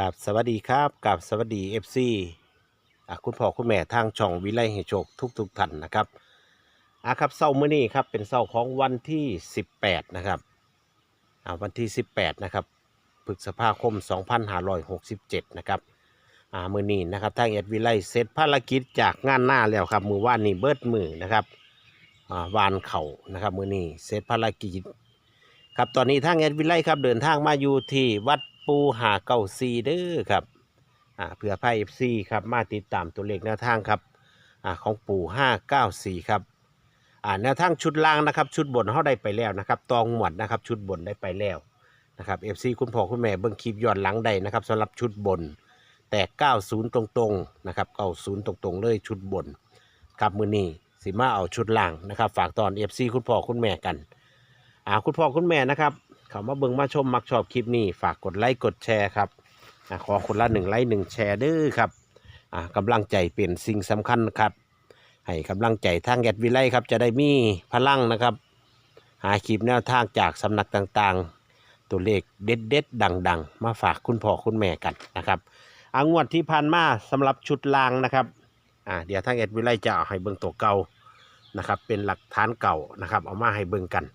กับสวัสดีครับกับสวัสดีเอฟซีคุณพ่อคุณแม่ทางช่องวิไลให้โชคทุกทุกท่านนะครับอะครับเสาร์มื้อนี้ครับเป็นเสาร์ของวันที่ 18 นะครับอ่าวันที่ 18 นะครับพฤษภาคม 2567 นะครับอ่ามื้อนี้นะครับทางเอ็ดวิไลเสร็จภารกิจจากงานหน้าแล้วครับ มือว่านนี่เบิดมือนะครับอ่าวานเข่านะครับมือนี้เสร็จภารกิจครับตอนนี้ทางแอดวิไลครับเดินทางมาอยู่ที่วัด ปูหาเก้าซีเด้อครับอ่าเพื่อพาเอฟซีครับมาติดตามตัวเลขแนวทางครับอ่าของปูห้าเก้าสี่ครับอ่าแนวทางชุดล่างนะครับ ชุดบนเขาได้ไปแล้วนะครับตองหมวดนะครับ ชุดบนได้ไปแล้วนะครับเอฟซีคุณพ่อคุณแม่เบิ้งคลิปย้อนหลังได้นะครับสำหรับชุดบน แต่ 90 ตรงๆนะครับ90 ตรงๆ เลยชุดบนครับมือนี้สิมาเอาชุดล่างนะครับ ฝากตอนเอฟซีคุณพ่อคุณแม่กันอ่าคุณพ่อคุณแม่นะครับ เขามาเบิ่งมาชมมักชอบคลิปนี้ฝากกดไลค์กดแชร์ครับอขอคนละหนึ่งไลค์หนึ่งแชร์เด้อครับอ่ากำลังใจเป็นสิ่งสำคัญครับ ให้กำลังใจทางแอดวิไลครับจะได้มีพลังนะครับ หาคลิปแนวทางจากสำนักต่างๆ ตัวเลขเด็ดเด็ดดัง ๆ มาฝากคุณพ่อคุณแม่กันนะครับอางวดที่ผ่านมาสำหรับชุดลางนะครับเดี๋ยวทางแอดวิไลจะเอาให้เบิ่งตัวเก่านะครับเป็นหลักฐานเก่านะครับ เอามาให้เบิ่งกัน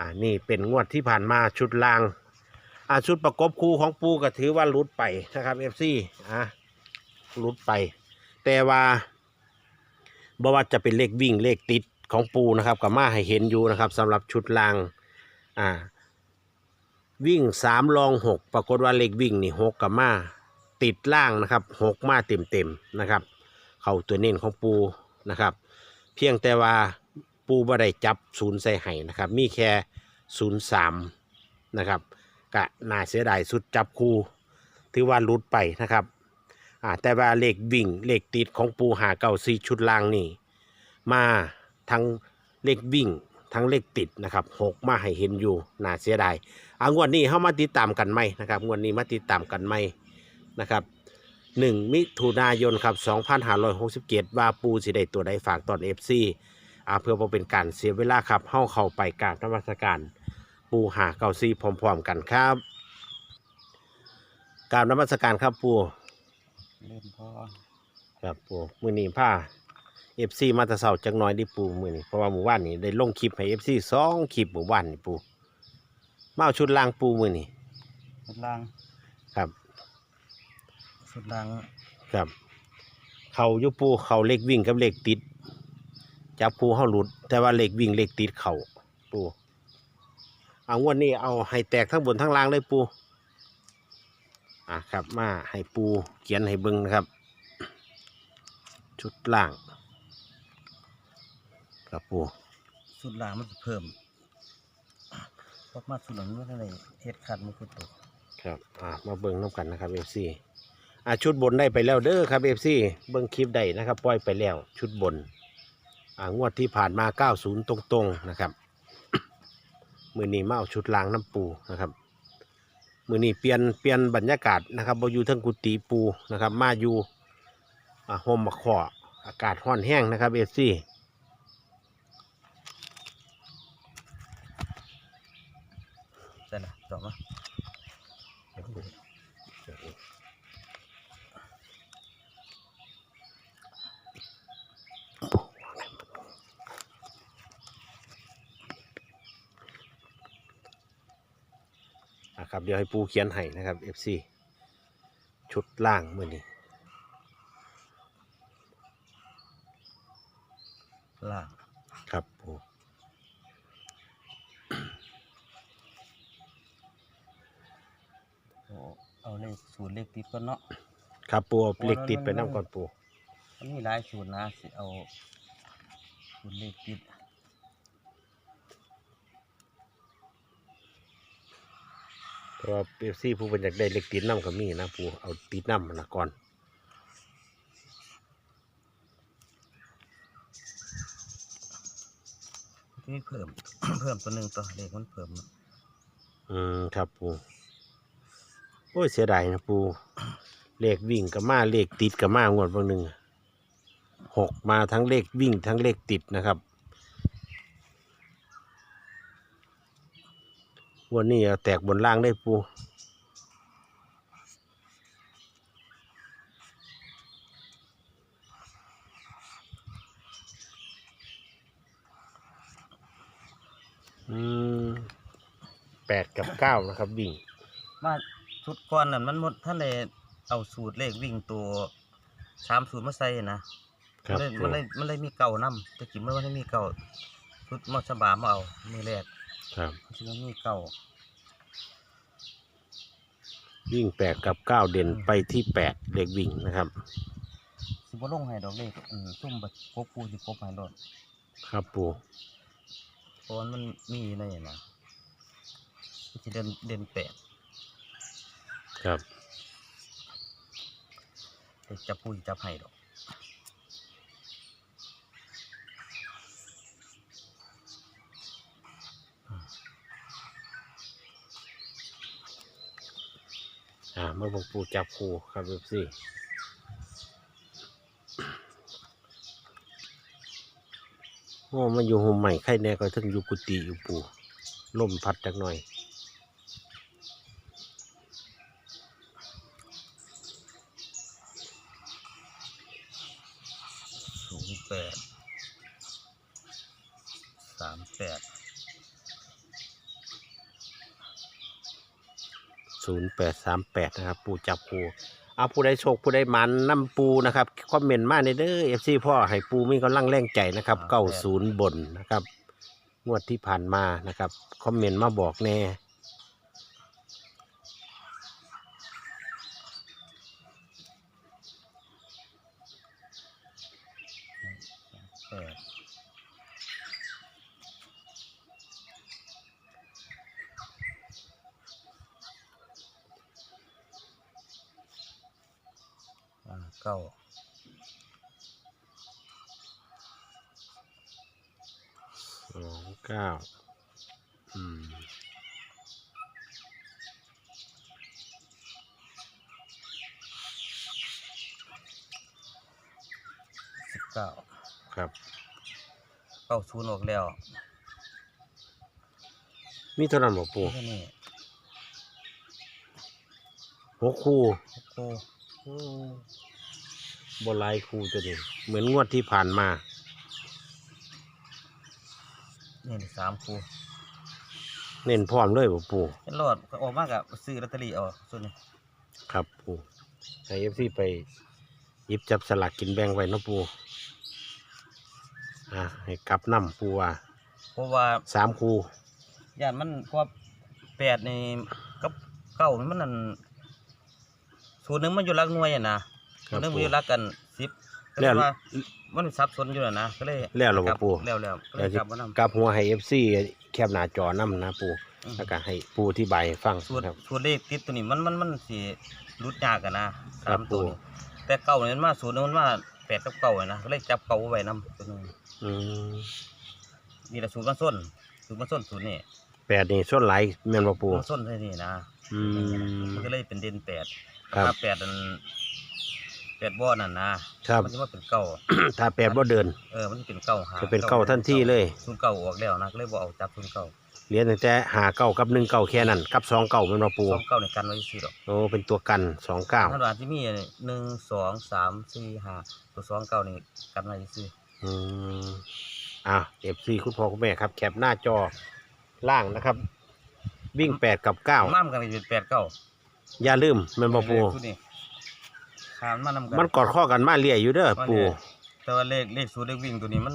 อ่านี่เป็นงวดที่ผ่านมาชุดลาง อ่าชุดประกบคู่ของปูก็ถือว่าหลุดไปนะครับเอฟซีอะหลุดไป แต่ว่าบ่ว่าจะเป็นเลขวิ่งเลขติดของปูนะครับกับมาให้เห็นอยู่นะครับสำหรับชุดลางอ่าวิ่งสามลองหกปรากฏว่าเลขวิ่งนี่หกกับมาติดล่างนะครับหกมาเต็มเต็มนะครับ เข้าตัวเน้นของปูนะครับ เพียงแต่ว่า ปูบ่ได้จับศูนย์ใส่ไห้นะครับ มีแค่ศูนย์สามนะครับกะน่าเสียดายสุดจับคู่ ถือว่าลุดไปนะครับอ่าแต่ว่าเลขวิ่งเลขติดของปูหาเก้าซีชุดล่างนี่ มาทั้งเลขวิ่งทั้งเลขติดนะครับหกมาให้เห็นอยู่น่าเสียดายอางวดนี้เข้ามาติดตามกันไหมนะครับงวดนี้มาติดตามกันไหมนะครับหนึ่งมิถุนายนครับ2567ว่าปูสิได้ตัวใดฝากตอน FC อ่าเพื่อบ่เป็นการเสียเวลาครับเข้าเข้าไปกรารนมัสการปูหาเกาซีพร้อมๆกันครับกรารนมัสการครับปูเล่นพอครับปูมือนี้ผ้าเอฟซีมาแตะเสาจักหน้อยดิปูมือนี้เพราะว่าหมู่บ้านนี้ได้ลงคลิปให้เอฟซีสองคลิปหมู่บ้านนี่ปูมาเอาชุดล่างปูมือนี้สุดล่างครับสุดล่างครับ เขาอยุปูเขาเล็กวิ่งกับเล็กติด จับปูเข้าหลุด แต่ว่าเล็กวิ่งเล็กติดเขาปูเอางวดนี้เอาให้แตกทั้งบนทั้งล่างเลยปูอะครับมาให้ปูเขียนให้เบิ้งนะครับ ชุดล่าง ครับปูสุดล่างมันจะเพิ่มพอกมาสุดหลังมันอะไรเฮ็ดขัดมันคือตกครับอ่ามาเบิ้งน้ำกันนะครับเอฟซีอ่าชุดบนได้ไปแล้วเด้อครับเอฟซีเบิ้งคลิปได้นะครับ ปล่อยไปแล้วชุดบนอ่า งวดที่ผ่านมา 90 ตรงๆนะครับมือนี้มาเอาชุดล้างน้ำปูนะครับมือนี้เปลี่ยนเปลี่ยนบรรยากาศนะครับมาอยู่ทั้งกุฏิปูนะครับมาอยู่โฮมมาขออากาศห้อนแห้งนะครับเอฟซีใช่ละจบมั้ย นะครับเดี๋ยวให้ปูเขียนให้นะครับเอฟซีชุดล่างมือนี้ล่างครับปูโอ้เอาเลขสูตรเลขติดก่อนเนาะ ครับปูเอาเหล็กติดไปน้ำก่อนปู มันมีหลายสูตรนะสิเอาสูตรเลขติด เพราะว่าเอฟซีผู้เป็นอยากได้เหล็กติดน้ำก็มีนะปูเอาติดน้ำนะก่อนที่เพิ่ม เพิ่มตัวหนึ่งตัวเลขมันเพิ่มเนาะอืมครับปูโอ้ยเสียดายนะปูเลขวิ่งกับมาเลขติดกับมางวดบางหนึ่งหกมาทั้งเลขวิ่งทั้งเลขติดนะครับ วันนี้แตกบนล่างได้ปูแปดกับเก้านะครับ วิ่ง มาชุดก้อนนั่นมันหมดท่านเลยเอาสูตรเลขวิ่งตัวสามสูตรมาใส่นะรับมันเลยมันเลยมันเลยมีเก่านำแต่กินมันไม่ได้มีเก่าชุดมอสบามาเอามือแรก ครับมันจะมีเก่าวิ่งแปดกับเก้าเด่นไปที่แปดเด็กวิ่งนะครับ สิบ่ลงให้ดอกเลขอืมซุ่มบัดกบปูสิกบให้โดดครับปูเพราะว่ามันมีอยู่ในนะมันสิเด่นเด่นแปดครับ แต่จับปูสิจับให้ดอก อ่าเมื่อบอกปูจับปูครับเอฟซีโอ้มันอยู่ห่มใหม่ไข่แน่ก็ถึงอยู่กุฏิอยู่ปูลมพัดจักหน่อย ศูนย์แปด สามแปด ศูนย์แปดสามแปดนะครับ ปูจับปูเอาผู้ใดโชคผู้ใดมันนำปูนะครับคอมเมนต์มาในเด้อเอฟซีพ่อให้ปูมีกำลังแรงใจนะครับเก้าศูนย์บนนะครับ งวดที่ผ่านมานะครับคอมเมนต์มาบอกแน่ แปดอ่า เก้าสองเก้าอืมสิบเก้าครับ เก้าศูนย์ออกแล้วมีเท่านั้นบอกปูแค่นี้หกคู่ โอ้โห บหลายคู่ตัวนี้เหมือนงวดที่ผ่านมา นี่สามครูเน้นพร้อมเลยบอกปูเป็นรอดก็ออกมากกับซื้อลอตเตอรี่เอาส่วนนี้ครับปูให้เอฟซีไปหยิบจับสลากกินแบ่งไว้เนาะปูอ่าให้กลับน้ำปูว่าเพราะว่าสามคู่ย่านมันก็แปดนี่กับเก้ามันนั่นศูนย์หนึ่งมันอยู่หลักหน่วยอะนะ ครัศูนย์หนึ่งบปูมันอยู่หลักกันสิบก็เลแล้ยวว่ามันสับสนอยู่น่ะนะก็เลยแล้วเหรอกลับปู่แล้วแล้วก็เลเดี๋ยยวสิกลับมานำกลับหัวให้เอฟซีแคบหน้าจอน้ำนะปูแล้วก็ให้ปูที่ใบายให้ฟังส่วนครับส่วนเลขติดตัวนี้มันมันมันสิรุดยากกันนะครัสาบมตัวปู่นี้แต่เก้านี่มันมาศูนย์นี่มันมาแปดกับเก้าอะนะก็เลยจับเก้าไว้นำตัวนึงอืมมีแต่ศูนย์มาส้นศูนย์มาส้นศูนย์นี่แปดนี่ส่วนไหลายแม่นบ่ปูมาส้นเท่านี้นะ อืม มันก็เลยเป็นเด่นแปดครับ ถ้าแปดอัน แปดบ่อนั่นนะครับ มันจะมาเป็นเก้าถ้าแปดบ่เดิน เออมันจะเป็นเก้าหาจะเป็นเก้าทันทีเลย ศูนย์เก้าออกแล้วนะก็เลยบ่เอาจับศูนย์เก้าเหรียญตั้งแต่หาเก้ากับหนึ่งเก้าแค่นั้นกับสองเก้าแม่นบ่ปูสองเก้าในกันไว้สี่ดอกโอ้เป็นตัวกันสองเก้าถ้าว่าที่มีหนึ่งสองสามสี่ห้าตัวสองเก้านี่กันไว้สี่อืมอะเอฟซีคุณพ่อคุณแม่ครับแคปหน้าจอล่างนะครับ วิ่งแปดกับเก้าน้ำกันเป็นแปดเก้าอย่าลืมแม่นบ่ปู ชุดนี้ ขามมันนำกันมันกอดข้อกันมาเรียอยู่เด้อมันปูเนี่ยแต่ว่าเลขเลขสูตรเลขวิ่งตัวนี้มัน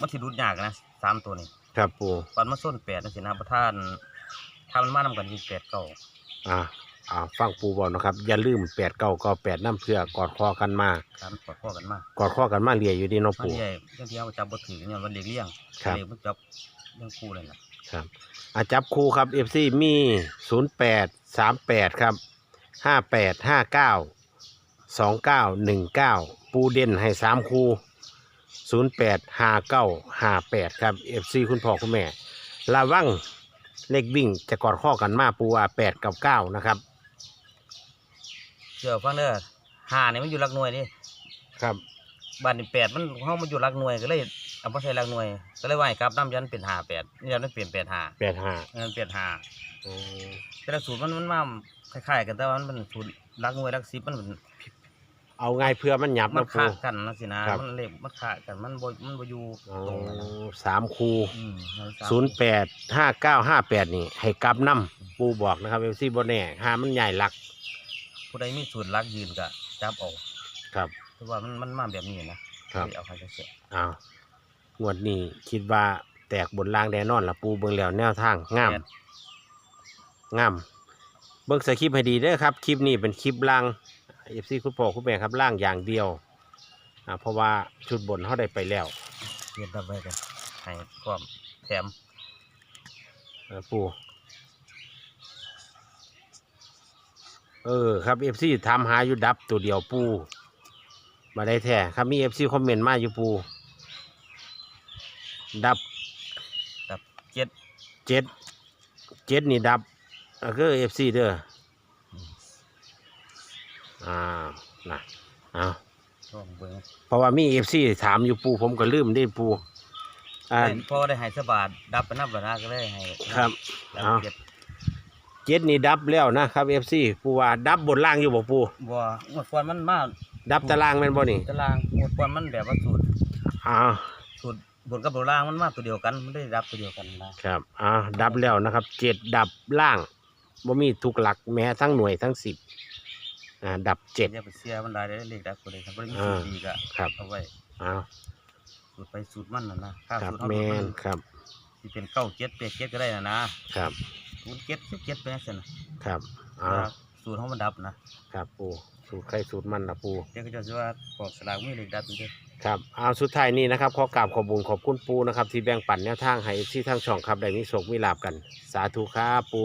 มันสิรุดยากนะสามตัวนี้ครับปูปันมาส้นแปดนั่นสินะประธานถ้ามันมานำกันยี่แปดเก้าอ่าอ่าฟังปูบอกนะครับ อย่าลืมแปดเก้าก็แปดน้ำเพื่อกอดข้อกันมาสามกอดข้อกันมากกอดข้อกันมาเรียอยู่ดีเนาะมันปูใหญ่เรื่องที่เอาจับบ่ถือเนี่ยมันเลียงเลี่ยงครับเลียงมันจับเรื่องคู่เลยนะครับอาจับคู่ครับเอฟซีมีศูนย์แปดสามแปดครับห้าแปดห้าเก้า สองเก้าหนึ่งเก้าปูเด่นให้สามคู่ศูนย์แปดห้าเก้าห้าแปดครับเอฟซีคุณพ่อคุณแม่ระวังเลขวิ่งจะกอดข้อกันมาปูว่าแปดกับเก้านะครับ เชื่อฟังเด้อห้านี่มันอยู่หลักหน่วยนี่ครับบ้านนี่แปดมันเฮามันอยู่หลักหน่วยก็เลยเอามาใช้หลักหน่วย ก็เลยว่าให้กลับน้ำยันเป็นห้าแปดนี่ยันมันเปลี่ยนแปดห้าแปดห้ายันเปลี่ยนห้าแต่ละสูตรมันมันมาคล้ายๆกันแต่ว่ามันเป็นสูตรหลักหน่วยหลักสิบมันเป็น เอาไงเพื่อมันหยับมันนะปู ขากันนะสินะครับ มันเล็บมันขากันมันบ่มันบ่อยู่อ๋อตรงนั้นนะสามคูอืมมันสามศูนย์แปดห้าเก้าห้าแปดนี่ ให้กลับน้ำปูบอกนะครับเอฟซีบนแน่หามันใหญ่หลักผู้ใดมีสูตรลักยืนก็จับเอาครับ เพราะว่ามันมันมาแบบนี้นะครับเอาใครจะเสียอ้าวงวดนี้คิดว่าแตกบนล่างแน่นอนละปูเบิ่งแล้วแนวทางงามแปดงามเบิ่งสคริปต์ให้ดีเด้อครับ คลิปนี้เป็นคลิปล่าง เอฟซีคุณพ่อคุณแม่ครับล่างอย่างเดียวอ่าเพราะว่าชุดบนเขาได้ไปแล้วเรียนดับไว้กันให้ความแถมเออปูเออครับเอฟซีทำหาอยู่ดับตัวเดียวปูมาได้แท้ครับมีเอฟซีคอมเมนต์มาอยู่ปูดับดับเจ็ดเจ็ดเจ็ดนี่ดับก็คือเอฟซีเด้อ อ้าวนะอ้าวช่วงเบิ้งเพราะว่ามีเอฟซีถามอยู่ปูผมก็ลืมได้ปูอ่าได้พอได้ให้สบาทดับไปนับแล้วนะก็เลยให้ครับดับเอาเจ็ดเจ็ดนี่ดับแล้วนะครับเอฟซีปูว่าดับบนล่างอยู่บ่ปูบัวงวดก่อนมันมาดับตารางแม่นบ่นี่ตารางงวดก่อนมันแบบว่าสูตรอ้าวสูตรบนกับบนล่างมันมาตัวเดียวกันมันได้ดับตัวเดียวกันนะครับอ้าวดับแล้วนะครับเจ็ดดับล่างบ่มีทุกหลักแม้ทั้งหน่วยทั้งสิบ อ่าดับเจ็ด อย่าไปเสียมันได้ได้เลขดับตัวเลยครับบ่ได้มีอ่าสูตรดีก็ครับ เอาไว้อ้าวสูตรไปสูตรมันน่ะนะถ้าครับสูตรเอาแมสูตรมันนครับที่เป็นเก้าเจ็ดแปดเจ็ดก็ได้นะนะครับศูนย์เจ็ดสิบเจ็ดไปนั่นสินะครับอ้าวสูตรเขามันดับนะครับปูสูตรใครสูตรมันนะปู เดี๋ยวก็จะว่าปอกสลากมีเลขดับอยู่เด้อ ครับเอาสุดท้ายนี้นะครับ ขอกราบขอบบุญขอบคุณปูนะครับ ที่แบ่งปันแนวทางให้ที่ทางช่องครับ ได้มีโชคมีลาบกัน สาธุครับปู